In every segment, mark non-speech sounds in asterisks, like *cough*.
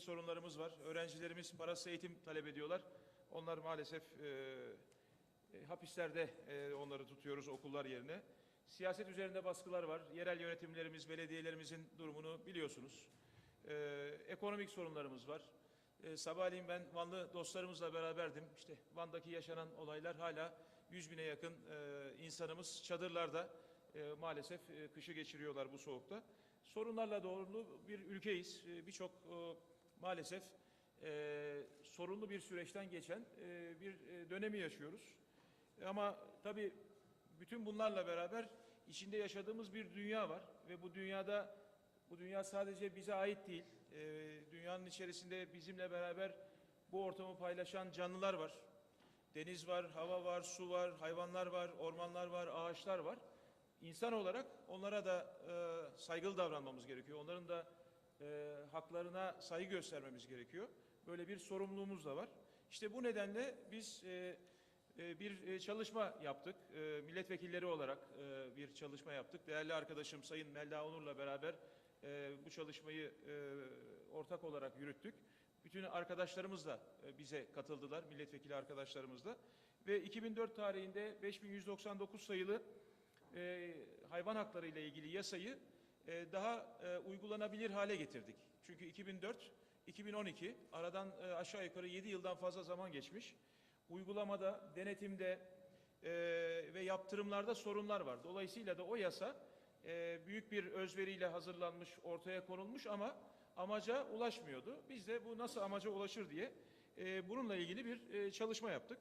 sorunlarımız var. Öğrencilerimiz parasız eğitim talep ediyorlar. Onlar maalesef e, e, hapislerde e, onları tutuyoruz okullar yerine. Siyaset üzerinde baskılar var. Yerel yönetimlerimiz, belediyelerimizin durumunu biliyorsunuz. E, ekonomik sorunlarımız var. E, sabahleyin ben Vanlı dostlarımızla beraberdim. İşte Van'daki yaşanan olaylar hala 100 bine yakın e, insanımız çadırlarda e, maalesef e, kışı geçiriyorlar bu soğukta. Sorunlarla doğru bir ülkeyiz. E, Birçok e, maalesef e, sorunlu bir süreçten geçen e, bir e, dönemi yaşıyoruz. E, Ama tabii bütün bunlarla beraber içinde yaşadığımız bir dünya var ve bu dünyada bu dünya sadece bize ait değil. E, dünyanın içerisinde bizimle beraber bu ortamı paylaşan canlılar var. Deniz var, hava var, su var, hayvanlar var, ormanlar var, ağaçlar var. İnsan olarak onlara da e, saygılı davranmamız gerekiyor. Onların da e, haklarına saygı göstermemiz gerekiyor. Böyle bir sorumluluğumuz da var. İşte bu nedenle biz e, e, bir e, çalışma yaptık. E, milletvekilleri olarak e, bir çalışma yaptık. Değerli arkadaşım Sayın Melda Onur'la beraber e, bu çalışmayı e, ortak olarak yürüttük. Bütün arkadaşlarımız da e, bize katıldılar, milletvekili arkadaşlarımız da. Ve 2004 tarihinde 5199 sayılı e, hayvan hakları ile ilgili yasayı e, daha e, uygulanabilir hale getirdik. Çünkü 2004 2012 aradan e, aşağı yukarı 7 yıldan fazla zaman geçmiş. Uygulamada, denetimde ve yaptırımlarda sorunlar var. Dolayısıyla da o yasa büyük bir özveriyle hazırlanmış, ortaya konulmuş ama amaca ulaşmıyordu. Biz de bu nasıl amaca ulaşır diye bununla ilgili bir çalışma yaptık.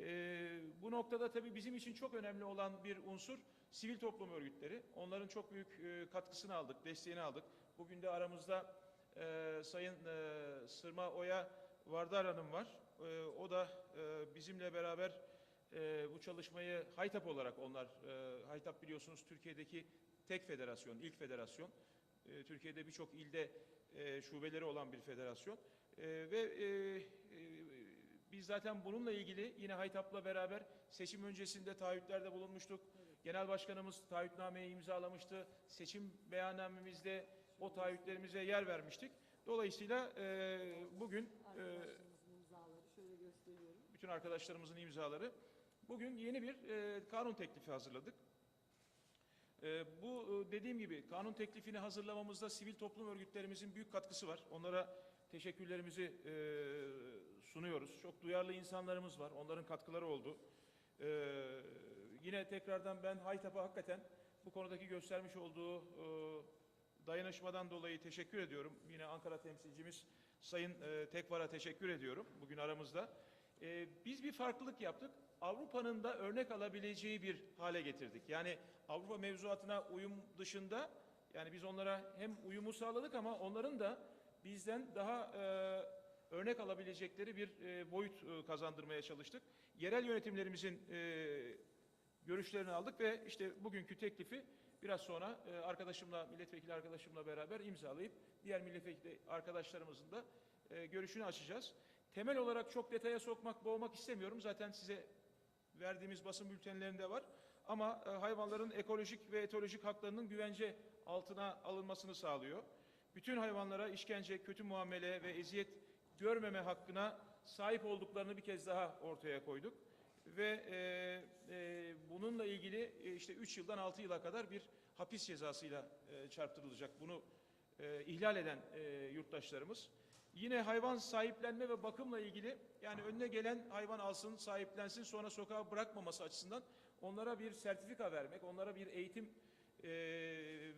Ee, bu noktada tabii bizim için çok önemli olan bir unsur sivil toplum örgütleri. Onların çok büyük e, katkısını aldık, desteğini aldık. Bugün de aramızda e, Sayın e, Sırma Oya Vardar Hanım var. E, o da e, bizimle beraber e, bu çalışmayı Haytap olarak onlar, e, Haytap biliyorsunuz Türkiye'deki tek federasyon, ilk federasyon. E, Türkiye'de birçok ilde e, şubeleri olan bir federasyon. E, ve e, e, biz zaten bununla ilgili yine Haytap'la beraber seçim öncesinde taahhütlerde bulunmuştuk. Genel Başkanımız taahhütnameyi imzalamıştı. Seçim beyannamemizde o taahhütlerimize yer vermiştik. Dolayısıyla e, bugün e, bütün arkadaşlarımızın imzaları. Bugün yeni bir e, kanun teklifi hazırladık. E, bu e, dediğim gibi kanun teklifini hazırlamamızda sivil toplum örgütlerimizin büyük katkısı var. Onlara teşekkürlerimizi e, sunuyoruz. Çok duyarlı insanlarımız var. Onların katkıları oldu. E, yine tekrardan ben Haytap'a hakikaten bu konudaki göstermiş olduğu e, dayanışmadan dolayı teşekkür ediyorum. Yine Ankara temsilcimiz Sayın e, Tekvar'a teşekkür ediyorum bugün aramızda. E, biz bir farklılık yaptık. Avrupa'nın da örnek alabileceği bir hale getirdik. Yani Avrupa mevzuatına uyum dışında yani biz onlara hem uyumu sağladık ama onların da bizden daha e, örnek alabilecekleri bir e, boyut e, kazandırmaya çalıştık. Yerel yönetimlerimizin e, görüşlerini aldık ve işte bugünkü teklifi biraz sonra e, arkadaşımla, milletvekili arkadaşımla beraber imzalayıp diğer milletvekili arkadaşlarımızın da e, görüşünü açacağız. Temel olarak çok detaya sokmak, boğmak istemiyorum. Zaten size verdiğimiz basın bültenlerinde var. Ama e, hayvanların ekolojik ve etolojik haklarının güvence altına alınmasını sağlıyor. Bütün hayvanlara işkence, kötü muamele ve eziyet görmeme hakkına sahip olduklarını bir kez daha ortaya koyduk ve e, e, bununla ilgili e, işte 3 yıldan 6 yıla kadar bir hapis cezasıyla e, çarptırılacak. Bunu e, ihlal eden e, yurttaşlarımız. Yine hayvan sahiplenme ve bakımla ilgili yani önüne gelen hayvan alsın, sahiplensin sonra sokağa bırakmaması açısından onlara bir sertifika vermek, onlara bir eğitim e,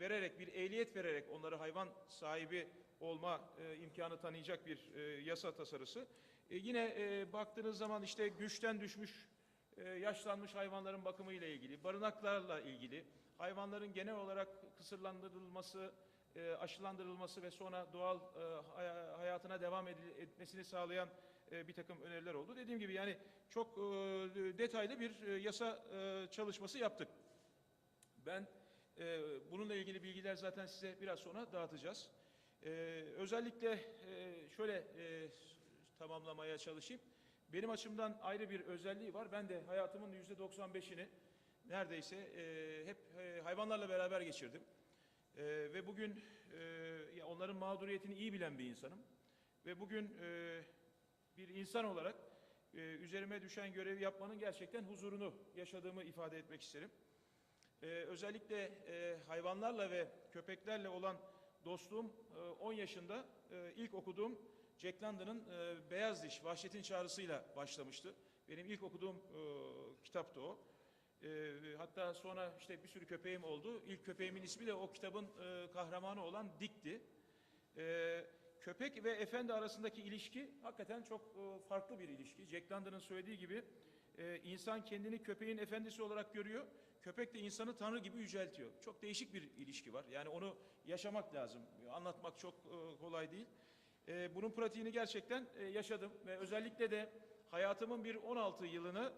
vererek, bir ehliyet vererek onları hayvan sahibi olma e, imkanı tanıyacak bir e, yasa tasarısı. E, yine e, baktığınız zaman işte güçten düşmüş, e, yaşlanmış hayvanların bakımı ile ilgili, barınaklarla ilgili, hayvanların genel olarak kısırlandırılması, e, aşılandırılması ve sonra doğal e, hay- hayatına devam etmesini sağlayan e, bir takım öneriler oldu. Dediğim gibi yani çok e, detaylı bir e, yasa e, çalışması yaptık. Ben e, bununla ilgili bilgiler zaten size biraz sonra dağıtacağız. E, özellikle e, şöyle e, tamamlamaya çalışayım. Benim açımdan ayrı bir özelliği var. Ben de hayatımın yüzde 95'ini neredeyse e, hep e, hayvanlarla beraber geçirdim. E, ve bugün e, onların mağduriyetini iyi bilen bir insanım. Ve bugün e, bir insan olarak e, üzerime düşen görevi yapmanın gerçekten huzurunu yaşadığımı ifade etmek isterim. E, özellikle e, hayvanlarla ve köpeklerle olan dostluğum e, 10 yaşında e, ilk okuduğum Jack London'ın e, Beyaz Diş, Vahşetin Çağrısı'yla başlamıştı. Benim ilk okuduğum e, kitaptı o. E, hatta sonra işte bir sürü köpeğim oldu. İlk köpeğimin ismi de o kitabın e, kahramanı olan Dick'ti. E, köpek ve efendi arasındaki ilişki hakikaten çok e, farklı bir ilişki. Jack London'ın söylediği gibi e, insan kendini köpeğin efendisi olarak görüyor. Köpek de insanı tanrı gibi yüceltiyor. Çok değişik bir ilişki var. Yani onu yaşamak lazım. Anlatmak çok e, kolay değil. E, bunun pratiğini gerçekten e, yaşadım ve özellikle de hayatımın bir 16 yılını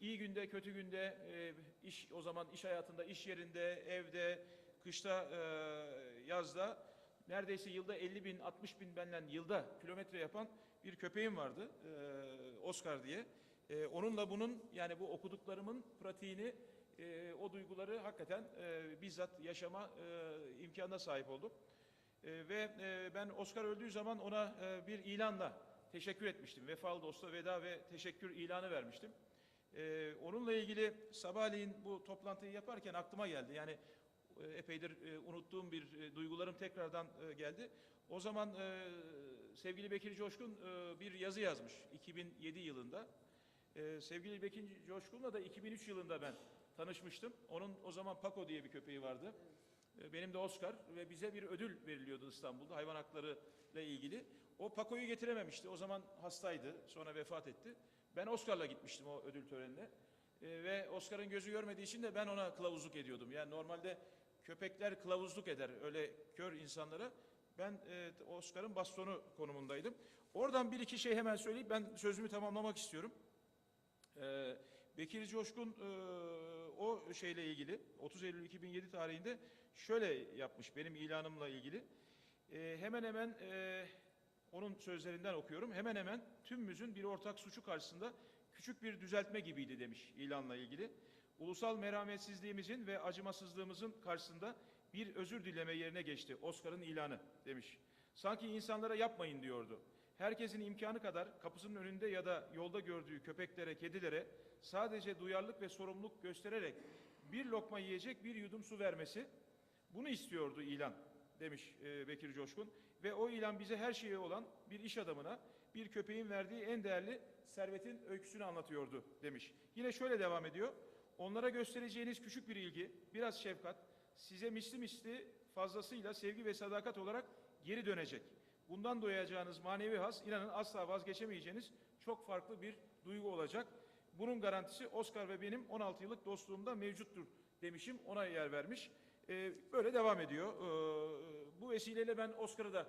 iyi günde, kötü günde, iş o zaman iş hayatında, iş yerinde, evde, kışta, yazda neredeyse yılda 50 bin, 60 bin benden yılda kilometre yapan bir köpeğim vardı, Oscar diye. E, onunla bunun yani bu okuduklarımın pratiğini, e, o duyguları hakikaten e, bizzat yaşama e, imkanına sahip oldum. E, ve e, ben Oscar öldüğü zaman ona e, bir ilanla teşekkür etmiştim. Vefalı dosta veda ve teşekkür ilanı vermiştim. E, onunla ilgili sabahleyin bu toplantıyı yaparken aklıma geldi. Yani e, epeydir e, unuttuğum bir e, duygularım tekrardan e, geldi. O zaman e, sevgili Bekir Coşkun e, bir yazı yazmış 2007 yılında. E, sevgili Bekir Coşkun'la da 2003 yılında ben tanışmıştım. Onun o zaman Paco diye bir köpeği vardı. E, Benim de Oscar ve bize bir ödül veriliyordu İstanbul'da hayvan hakları ile ilgili. O Paco'yu getirememişti. O zaman hastaydı. Sonra vefat etti. Ben Oscar'la gitmiştim o ödül törenine. E, ve Oscar'ın gözü görmediği için de ben ona kılavuzluk ediyordum. Yani normalde köpekler kılavuzluk eder öyle kör insanlara. Ben e, Oscar'ın bastonu konumundaydım. Oradan bir iki şey hemen söyleyip ben sözümü tamamlamak istiyorum. Ee, Bekir Coşkun e, o şeyle ilgili 30 Eylül 2007 tarihinde şöyle yapmış benim ilanımla ilgili. E, hemen hemen e, onun sözlerinden okuyorum. Hemen hemen tümümüzün bir ortak suçu karşısında küçük bir düzeltme gibiydi demiş ilanla ilgili. Ulusal merhametsizliğimizin ve acımasızlığımızın karşısında bir özür dileme yerine geçti Oscar'ın ilanı demiş. Sanki insanlara yapmayın diyordu. Herkesin imkanı kadar kapısının önünde ya da yolda gördüğü köpeklere, kedilere sadece duyarlılık ve sorumluluk göstererek bir lokma yiyecek bir yudum su vermesi bunu istiyordu ilan demiş e, Bekir Coşkun. Ve o ilan bize her şeye olan bir iş adamına bir köpeğin verdiği en değerli servetin öyküsünü anlatıyordu demiş. Yine şöyle devam ediyor. Onlara göstereceğiniz küçük bir ilgi, biraz şefkat, size misli misli fazlasıyla sevgi ve sadakat olarak geri dönecek. Bundan doyacağınız manevi haz, inanın asla vazgeçemeyeceğiniz çok farklı bir duygu olacak. Bunun garantisi Oscar ve benim 16 yıllık dostluğumda mevcuttur demişim, ona yer vermiş. Ee, böyle devam ediyor. Ee, bu vesileyle ben Oscar'ı da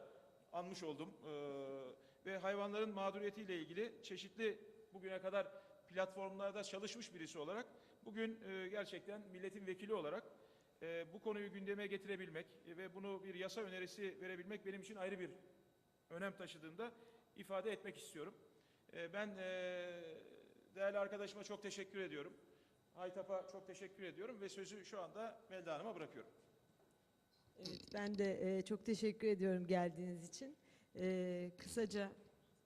anmış oldum. Ee, ve hayvanların mağduriyetiyle ilgili çeşitli bugüne kadar platformlarda çalışmış birisi olarak bugün e, gerçekten milletin vekili olarak e, bu konuyu gündeme getirebilmek ve bunu bir yasa önerisi verebilmek benim için ayrı bir önem taşıdığında ifade etmek istiyorum. E, ben e, değerli arkadaşıma çok teşekkür ediyorum. Haytap'a çok teşekkür ediyorum ve sözü şu anda Melda Hanım'a bırakıyorum. Evet, ben de e, çok teşekkür ediyorum geldiğiniz için. E, kısaca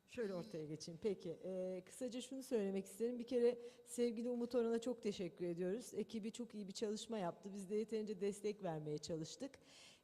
şöyle ortaya geçeyim. Peki, kısaca şunu söylemek isterim. Bir kere sevgili Umut Orhan'a çok teşekkür ediyoruz. Ekibi çok iyi bir çalışma yaptı. Biz de yeterince destek vermeye çalıştık.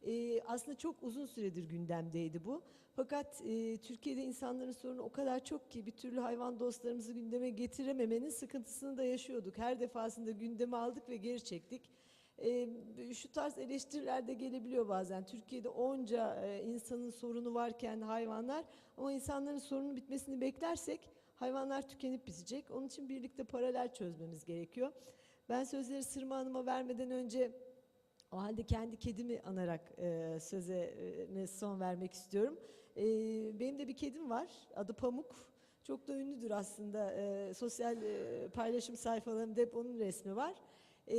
E, aslında çok uzun süredir gündemdeydi bu. Fakat e, Türkiye'de insanların sorunu o kadar çok ki bir türlü hayvan dostlarımızı gündeme getirememenin sıkıntısını da yaşıyorduk. Her defasında gündeme aldık ve geri çektik. E, şu tarz eleştiriler de gelebiliyor bazen. Türkiye'de onca e, insanın sorunu varken hayvanlar ama insanların sorunun bitmesini beklersek hayvanlar tükenip bitecek. Onun için birlikte paralel çözmemiz gerekiyor. Ben sözleri Sırma Hanım'a vermeden önce o halde kendi kedimi anarak e, söze e, son vermek istiyorum. E, benim de bir kedim var. Adı Pamuk. Çok da ünlüdür aslında. E, sosyal e, paylaşım sayfalarımda hep onun resmi var. E,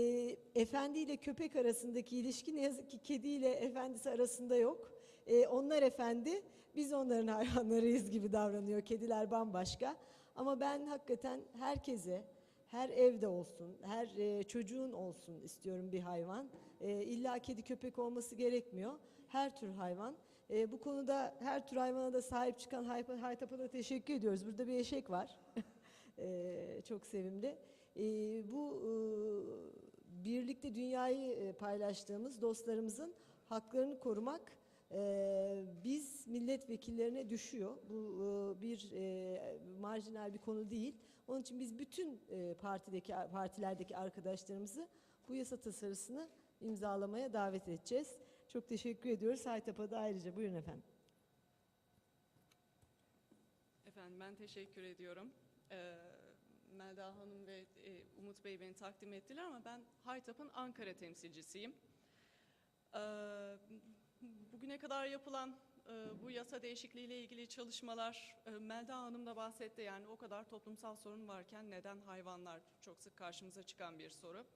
efendi ile köpek arasındaki ilişki ne yazık ki kedi ile efendisi arasında yok. E, onlar efendi, biz onların *laughs* hayvanlarıyız gibi davranıyor. Kediler bambaşka. Ama ben hakikaten herkese, her evde olsun, her e, çocuğun olsun istiyorum bir hayvan. E, illa kedi köpek olması gerekmiyor. Her tür hayvan. E, bu konuda her tür hayvana da sahip çıkan Hay- Haytap'a da teşekkür ediyoruz. Burada bir eşek var. *laughs* E, çok sevimli. E, bu e, birlikte dünyayı e, paylaştığımız dostlarımızın haklarını korumak e, biz milletvekillerine düşüyor. Bu e, bir e, marjinal bir konu değil. Onun için biz bütün e, partideki partilerdeki arkadaşlarımızı bu yasa tasarısını imzalamaya davet edeceğiz. Çok teşekkür ediyoruz. Haytap'a da ayrıca buyurun efendim. Efendim ben teşekkür ediyorum. Ee, Melda Hanım ve e, Umut Bey beni takdim ettiler ama ben Haytap'ın Ankara temsilcisiyim. Ee, bugüne kadar yapılan e, bu yasa değişikliğiyle ilgili çalışmalar e, Melda Hanım da bahsetti yani o kadar toplumsal sorun varken neden hayvanlar çok sık karşımıza çıkan bir soru.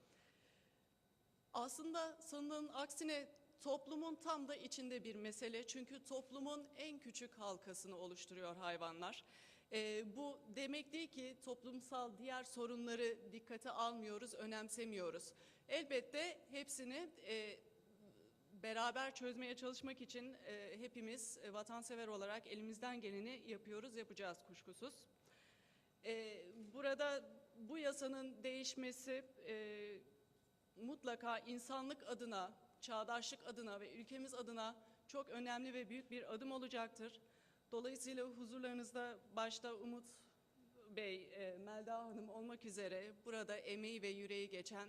Aslında sanılanın aksine toplumun tam da içinde bir mesele. Çünkü toplumun en küçük halkasını oluşturuyor hayvanlar. Ee, bu demek değil ki toplumsal diğer sorunları dikkate almıyoruz, önemsemiyoruz. Elbette hepsini e, beraber çözmeye çalışmak için e, hepimiz e, vatansever olarak elimizden geleni yapıyoruz, yapacağız kuşkusuz. E, burada bu yasanın değişmesi mutlaka insanlık adına, çağdaşlık adına ve ülkemiz adına çok önemli ve büyük bir adım olacaktır. Dolayısıyla huzurlarınızda başta Umut Bey, Melda Hanım olmak üzere burada emeği ve yüreği geçen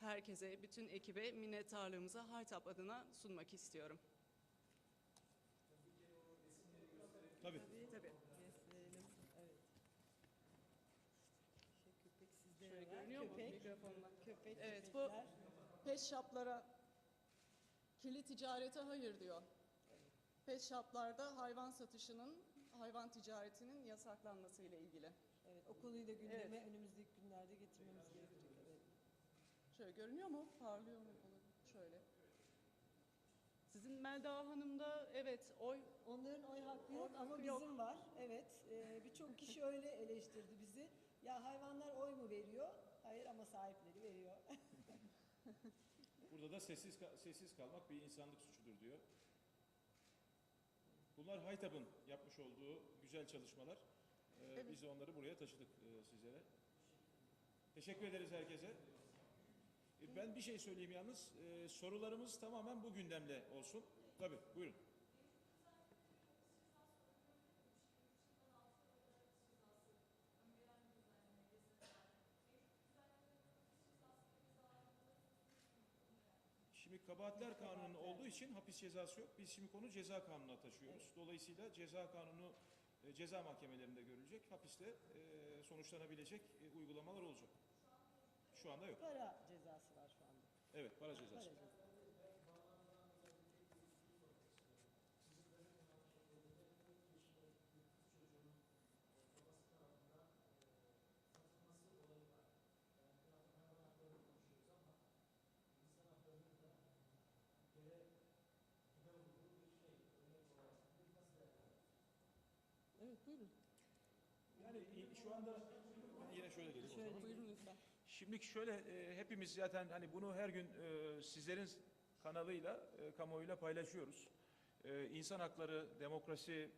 herkese, bütün ekibe minnettarlığımızı Haytap adına sunmak istiyorum. Tabii. Tabii. Şöyle görünüyor mu mikrofonla? Köpek, Evet, bu pet shoplara kirli ticarete hayır diyor. Pet shoplarda hayvan satışının, hayvan ticaretinin yasaklanması ile ilgili. Evet, o konuyu da gündeme Evet. önümüzdeki günlerde getirmemiz gerekecek. Şöyle görünüyor mu? Parlıyor mu? Şöyle. Sizin Melda Hanım'da evet oy Onların oy hakkı yok Oy ama hakkı yok. bizim var. Evet. Ee, Birçok kişi öyle eleştirdi bizi. Ya hayvanlar oy mu veriyor? Hayır ama sahipleri veriyor. *laughs* Burada da sessiz ka- sessiz kalmak bir insanlık suçudur diyor. Bunlar Haytap'ın yapmış olduğu güzel çalışmalar. Ee, Evet. Biz de onları buraya taşıdık e, sizlere. Teşekkür ederiz herkese. E, Ben bir şey söyleyeyim yalnız. E, sorularımız tamamen bu gündemle olsun. Tabii buyurun. Şimdi kabahatler kanunu olduğu için hapis cezası yok. Biz şimdi konu ceza kanununa taşıyoruz. Dolayısıyla ceza kanunu e, ceza mahkemelerinde görülecek. Hapiste e, sonuçlanabilecek uygulamalar olacak. Şu anda yok. Para cezası var şu anda. Evet para Para cezası. cezası. Evet buyurun. Yani i- şu anda yine şöyle geleyim o zaman. Buyurun. Şimdi şöyle e, hepimiz zaten hani bunu her gün e, sizlerin kanalıyla, e, kamuoyuyla paylaşıyoruz. E, insan hakları, demokrasi,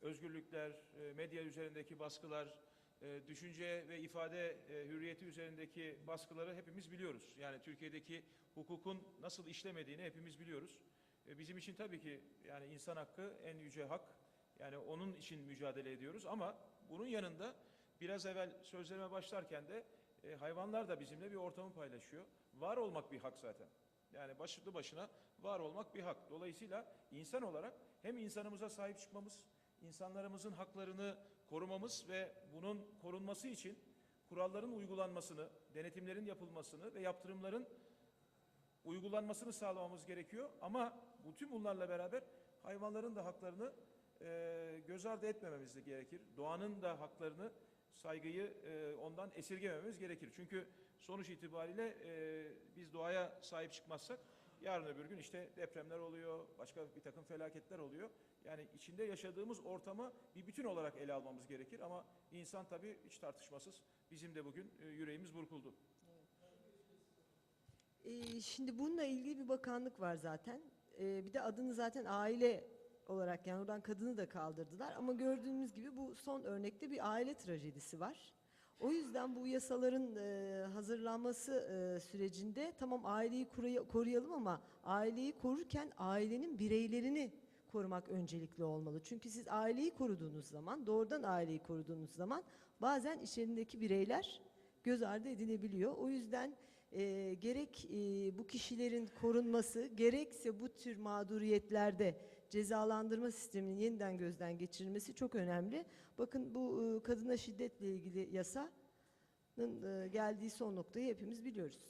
özgürlükler, e, medya üzerindeki baskılar, e, düşünce ve ifade e, hürriyeti üzerindeki baskıları hepimiz biliyoruz. Yani Türkiye'deki hukukun nasıl işlemediğini hepimiz biliyoruz. E, bizim için tabii ki yani insan hakkı en yüce hak. Yani onun için mücadele ediyoruz ama bunun yanında biraz evvel sözlerime başlarken de e, hayvanlar da bizimle bir ortamı paylaşıyor. Var olmak bir hak zaten. Yani başlı başına var olmak bir hak. Dolayısıyla insan olarak hem insanımıza sahip çıkmamız, insanlarımızın haklarını korumamız ve bunun korunması için kuralların uygulanmasını, denetimlerin yapılmasını ve yaptırımların uygulanmasını sağlamamız gerekiyor. Ama bu tüm bunlarla beraber hayvanların da haklarını e, göz ardı etmememiz de gerekir. Doğanın da haklarını, saygıyı e, ondan esirgemememiz gerekir. Çünkü sonuç itibariyle e, biz doğaya sahip çıkmazsak yarın öbür gün işte depremler oluyor, başka bir takım felaketler oluyor. Yani içinde yaşadığımız ortamı bir bütün olarak ele almamız gerekir. Ama insan tabii hiç tartışmasız bizim de bugün e, yüreğimiz burkuldu. Ee, şimdi bununla ilgili bir bakanlık var zaten. Ee, bir de adını zaten aile olarak yani oradan kadını da kaldırdılar ama gördüğümüz gibi bu son örnekte bir aile trajedisi var. O yüzden bu yasaların e, hazırlanması e, sürecinde tamam aileyi koruyalım ama aileyi korurken ailenin bireylerini korumak öncelikli olmalı. Çünkü siz aileyi koruduğunuz zaman, doğrudan aileyi koruduğunuz zaman bazen içerindeki bireyler göz ardı edilebiliyor. O yüzden e, gerek e, bu kişilerin korunması, gerekse bu tür mağduriyetlerde cezalandırma sisteminin yeniden gözden geçirilmesi çok önemli. Bakın bu e, kadına şiddetle ilgili yasanın e, geldiği son noktayı hepimiz biliyoruz.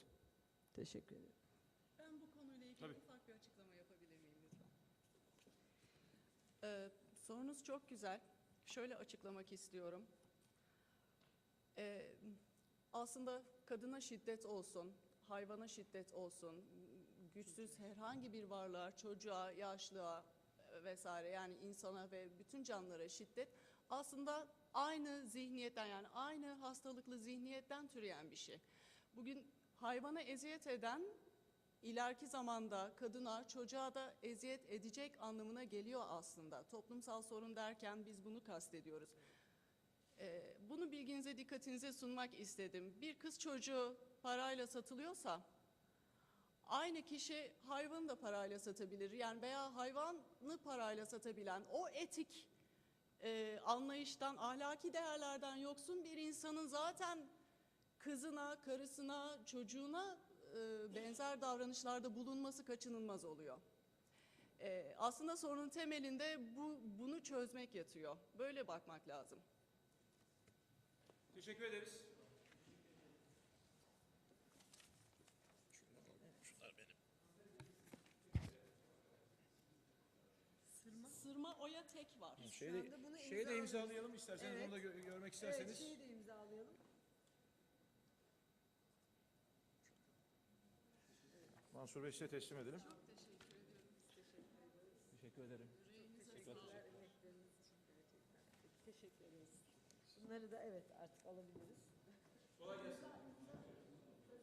Teşekkür ederim. Ben bu konuyla ilgili Tabii. ufak bir açıklama yapabilir miyim lütfen? Ee, sorunuz çok güzel. Şöyle açıklamak istiyorum. Ee, aslında kadına şiddet olsun, hayvana şiddet olsun, güçsüz herhangi bir varlığa, çocuğa, yaşlığa vesaire yani insana ve bütün canlılara şiddet aslında aynı zihniyetten yani aynı hastalıklı zihniyetten türeyen bir şey. Bugün hayvana eziyet eden ileriki zamanda kadına, çocuğa da eziyet edecek anlamına geliyor aslında. Toplumsal sorun derken biz bunu kastediyoruz. Ee, bunu bilginize, dikkatinize sunmak istedim. Bir kız çocuğu parayla satılıyorsa, aynı kişi hayvanı da parayla satabilir. Yani veya hayvanı parayla satabilen, o etik e, anlayıştan, ahlaki değerlerden yoksun bir insanın zaten kızına, karısına, çocuğuna e, benzer davranışlarda bulunması kaçınılmaz oluyor. E, aslında sorunun temelinde bu bunu çözmek yatıyor. Böyle bakmak lazım. Teşekkür ederiz. Sırma oya tek var. Şeyi anda bunu de, şeyi de imzalayalım isterseniz Evet. onu da gö- görmek Evet, isterseniz. şeyi de imzalayalım. Mansur Bey size teslim edelim. Teşekkür ederim. Teşekkür ederiz. Bunları da evet artık alabiliriz. Kolay gelsin.